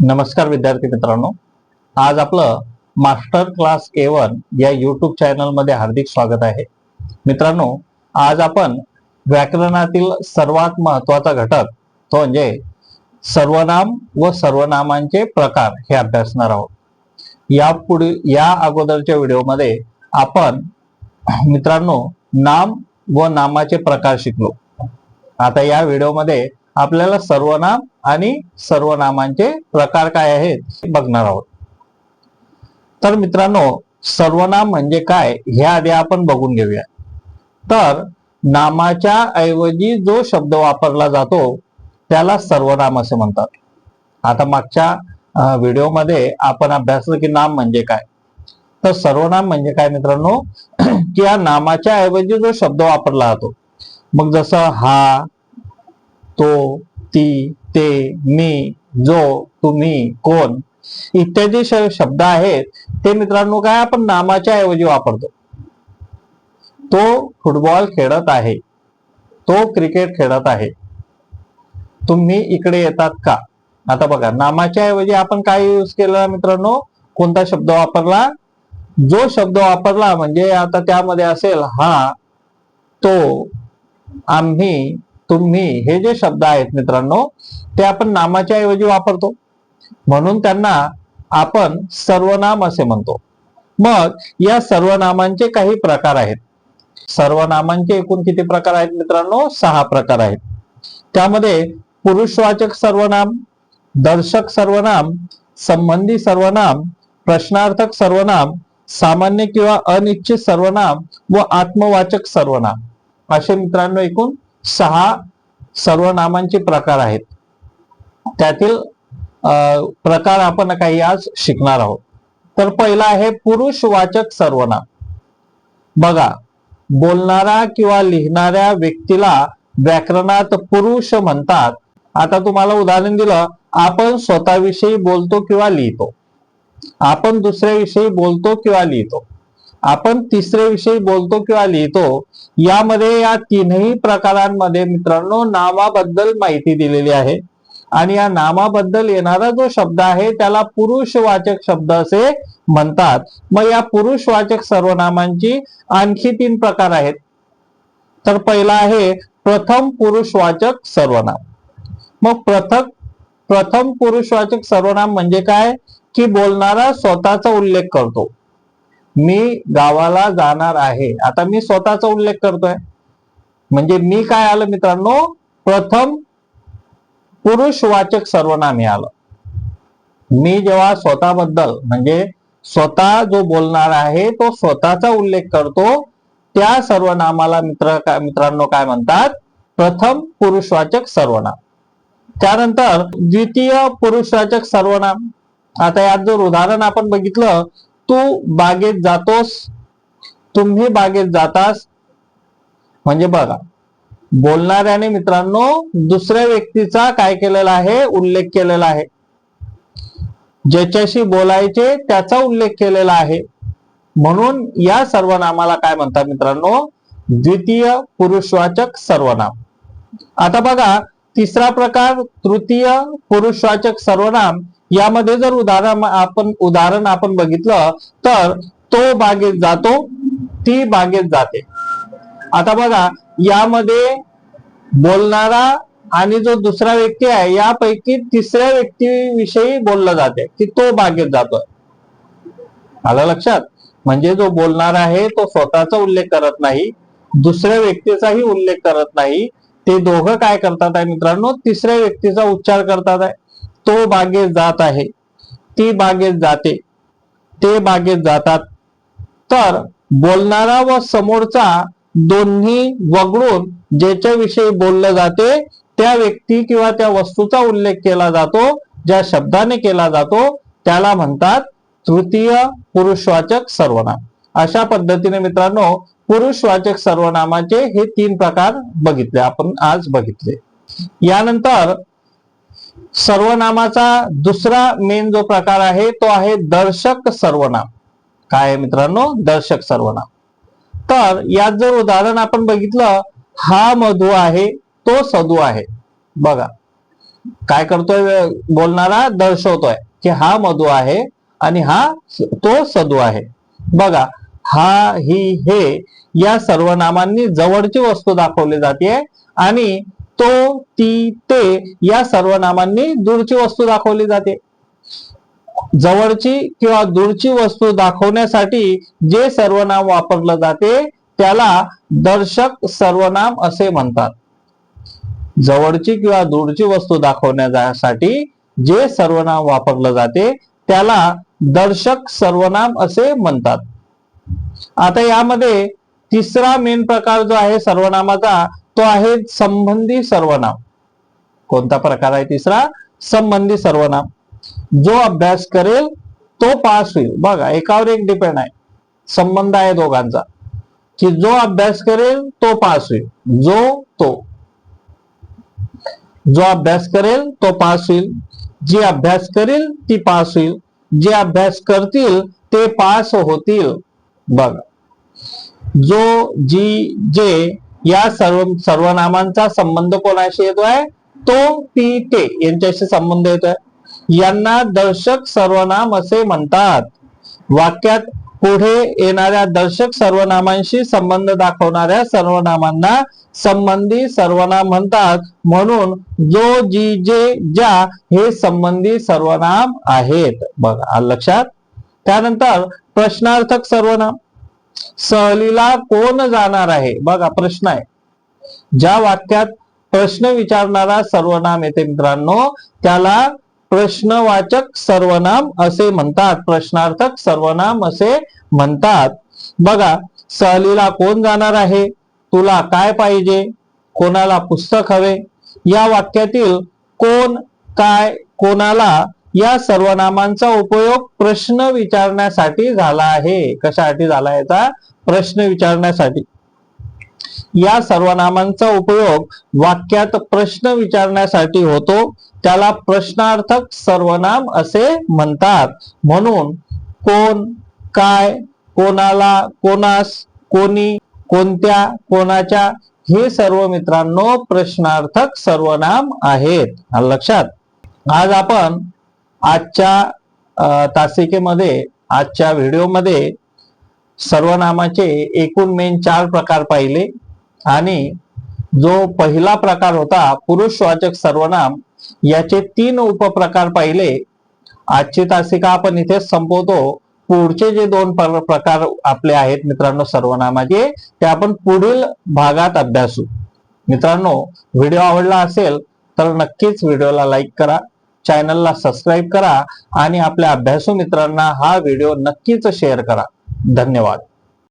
नमस्कार विद्यार्थी मित्रांनो. आज आपलं मास्टर क्लास ए वन या युट्यूब चॅनलमध्ये हार्दिक स्वागत आहे. मित्रांनो आज आपण व्याकरणातील सर्वात महत्त्वाचा घटक तो म्हणजे सर्वनाम व सर्वनामांचे प्रकार हे अभ्यासणार आहोत. या पुढे या अगोदरच्या व्हिडिओमध्ये आपण मित्रांनो नाम व नामाचे प्रकार शिकलो. आता या व्हिडिओमध्ये आपल्याला सर्वनाम आणि सर्वनामांचे प्रकार काय आहेत हे बघणार आहोत. तर मित्रांनो सर्वनाम म्हणजे काय हे आधी आपण बघून घेऊया. तर नामाच्या ऐवजी जो शब्द वापरला जातो त्याला सर्वनाम असे म्हणतात. आता मागच्या व्हिडिओमध्ये आपण अभ्यासलं की नाम म्हणजे काय. तर सर्वनाम म्हणजे काय मित्रांनो? की या नामाच्या ऐवजी जो शब्द वापरला जातो. मग जसं हा तो ती ते मी जो तुम्ही कोण? इत्यादी शब्द आहेत. ते मित्रांनो काय आपण नामाच्या ऐवजी वापरतो. तो फुटबॉल खेळत आहे. तो क्रिकेट खेळत आहे. तुम्ही इकडे येतात का? आता बघा नामाच्या ऐवजी आपण काय यूज केला मित्रांनो? कोणता शब्द वापरला? जो शब्द वापरला म्हणजे आता त्यामध्ये असेल हा तो आम्ही तुम्ही हे जे शब्द आहेत मित्रांनो ते आपण नामाच्या ऐवजी वापरतो. म्हणून त्यांना आपण सर्वनाम असे म्हणतो. मग या सर्वनामांचे काही प्रकार आहेत. सर्वनामांचे एकूण किती प्रकार आहेत मित्रांनो? सहा प्रकार आहेत. त्यामध्ये पुरुषवाचक सर्वनाम दर्शक सर्वनाम संबंधी सर्वनाम प्रश्नार्थक सर्वनाम सामान्य किंवा अनिश्चित सर्वनाम व आत्मवाचक सर्वनाम. असे मित्रांनो एकूण सहा सर्वनामांचे प्रकार आहेत. त्यातील प्रकार आपण काही आज शिकणार आहोत. तर पहिला आहे पुरुषवाचक सर्वनाम. बघा बोलणारा किंवा लिहिणाऱ्या व्यक्तीला व्याकरणात पुरुष म्हणतात. आता तुम्हाला उदाहरण दिलं आपण स्वतःविषयी बोलतो किंवा लिहितो. आपण दुसऱ्याविषयी बोलतो किंवा लिहितो. आपण तिसऱ्याविषयी बोलतो किंवा लिहितो यामध्ये या तीनही प्रकारांमध्ये मित्रांनो नामाबद्दल माहिती दिलेली आहे. आणि या नामाबद्दल येणारा जो शब्द आहे त्याला पुरुषवाचक शब्द असे म्हणतात. मग या पुरुषवाचक सर्वनामांची आणखी तीन प्रकार आहेत. तर पहिला आहे प्रथम पुरुषवाचक सर्वनाम. मग प्रथम प्रथम पुरुषवाचक सर्वनाम म्हणजे काय? की बोलणारा स्वतःचा उल्लेख करतो. मी गावाला जाणार आहे. आता मी स्वतःचा उल्लेख करतोय. म्हणजे मी काय आलं मित्रांनो? प्रथम पुरुषवाचक सर्वनाम हे आलं. मी जेव्हा स्वतःबद्दल म्हणजे स्वतः जो बोलणार आहे तो स्वतःचा उल्लेख करतो. त्या सर्वनामाला मित्र का मित्रांनो काय म्हणतात? प्रथम पुरुषवाचक सर्वनाम त्यानंतर द्वितीय पुरुषवाचक सर्वनाम आता यात जर उदाहरण आपण बघितलं तू बागेत जातोस तुम्ही बागेत जातास. म्हणजे बघा बोलणाऱ्याने मित्रांनो दुसऱ्या व्यक्तीचा काय केलेला आहे उल्लेख केलेला आहे. ज्याच्याशी बोलायचे त्याचा उल्लेख केलेला आहे. म्हणून या सर्वनामाला काय म्हणतात मित्रांनो? द्वितीय पुरुषवाचक सर्वनाम. आता बघा तिसरा प्रकार तृतीय पुरुषवाचक सर्वनाम. यामध्ये जर उदाहरण आपण उदाहरण आपण बघितलं तर तो बागेत जातो ती बागेत जाते. आता बघा यामध्ये बोलणारा आणि जो दुसरा व्यक्ती आहे यापैकी तिसऱ्या व्यक्तीविषयी बोललं जाते की तो बागेत जातोय. आलं लक्षात? म्हणजे जो बोलणारा आहे तो स्वतःचा उल्लेख करत नाही दुसऱ्या व्यक्तीचाही उल्लेख करत नाही. ते दोघं काय करतात आहे मित्रांनो? तिसऱ्या व्यक्तीचा उच्चार करतात आहे. तो बागेत जात आहे ती बागेत जाते ते बागेत जातात. तर बोलणारा व समोरचा दोन्ही वगळून ज्याच्याविषयी बोललं जाते त्या व्यक्ती किंवा त्या वस्तूचा उल्लेख केला जातो ज्या शब्दाने केला जातो त्याला म्हणतात तृतीय पुरुषवाचक सर्वनाम. अशा पद्धतीने मित्रांनो पुरुषवाचक सर्वनामाचे हे तीन प्रकार बघितले आपण आज बघितले. यानंतर सर्वनामाचा दुसरा मेन जो प्रकार आहे तो आहे दर्शक सर्वनाम. काय आहे मित्रांनो? दर्शक सर्वनाम. तर यात जर उदाहरण आपण बघितलं हा मधु आहे तो सधू आहे. बघा. काय करतोय बोलणारा दर्शवतोय की हा मधु आहे आणि हा तो सदू आहे. बघा हा ही हे या सर्वनामांनी जवळची वस्तू दाखवली जाते आणि तो ती ते या सर्वनामांनी दूरची वस्तू दाखवली जाते. जवळची किंवा दूरची वस्तू दाखवण्यासाठी जे सर्वनाम वापरलं जाते त्याला दर्शक सर्वनाम असे म्हणतात. जवळची किंवा दूरची वस्तू दाखवण्यासाठी जे सर्वनाम वापरलं जाते त्याला दर्शक सर्वनाम असे म्हणतात. आता यामध्ये तिसरा मेन प्रकार जो आहे सर्वनामाचा तो आहे संबंधी सर्वनाम. कोणता प्रकार आहे तिसरा? संबंधी सर्वनाम. जो अभ्यास करेल तो पास होईल. बघा एकावर एक डिपेंड आहे. संबंध आहे दोघांचा. की जो अभ्यास करेल तो पास होईल. जो तो. जो अभ्यास करेल तो पास होईल. जी अभ्यास करेल ती पास होईल. जे अभ्यास करतील ते पास होतील. बघा. जो जी जे या सर्व सर्वनामांचा संबंध कोणाशी येतोय? तो ती ते यांच्याशी संबंध येतोय. यांना दर्शक सर्वनाम असे म्हणतात. वाक्यात पुढे येणाऱ्या दर्शक सर्वनामांशी संबंध दाखवणाऱ्या सर्वनामांना संबंधी सर्वनाम म्हणतात. म्हणून जो जी जे ज्या हे संबंधी सर्वनाम आहेत. बघा लक्षात? त्यानंतर प्रश्नार्थक सर्वनाम. सहलीला कोण जाणार आहे? बघा प्रश्न आहे. ज्या वाक्यात प्रश्न विचारणारा सर्वनाम येते मित्रांनो. त्याला प्रश्नवाचक सर्वनाम असे म्हणतात. प्रश्नार्थक सर्वनाम असे म्हणतात. बघा सहलीला कोण जाणार आहे? तुला काय पाहिजे? कोणाला पुस्तक हवे? या वाक्यातील कोण काय कोणाला या सर्वनामांचा उपयोग प्रश्न विचारण्यासाठी झाला आहे. कशासाठी झाला याचा? प्रश्न विचारण्यासाठी. या सर्वनामांचा उपयोग वाक्यात प्रश्न विचारण्यासाठी होतो. त्याला प्रश्नार्थक सर्वनाम असे म्हणतात. म्हणून कोण काय कोणाला कोणास कोणी कोणत्या कोणाच्या हे सर्व मित्रांनो प्रश्नार्थक सर्वनाम आहेत. लक्षात. आज आपण आजच्या तासिकेमध्ये आजच्या व्हिडिओमध्ये सर्वनामाचे एकूण मेन चार प्रकार पाहिले. आणि जो पहिला प्रकार होता पुरुषवाचक सर्वनाम याचे तीन उपप्रकार पाहिले. आजची तासिका आपण इथे संपवतो. पुढचे जे दोन प्रकार आपले आहेत मित्रांनो सर्वनामाचे ते आपण पुढील भागात अभ्यासू. मित्रांनो व्हिडिओ आवडला असेल तर नक्कीच व्हिडिओला लाईक करा चॅनलला सबस्क्राईब करा आणि आपल्या अभ्यासू मित्रांना हा व्हिडिओ नक्कीच शेअर करा. धन्यवाद.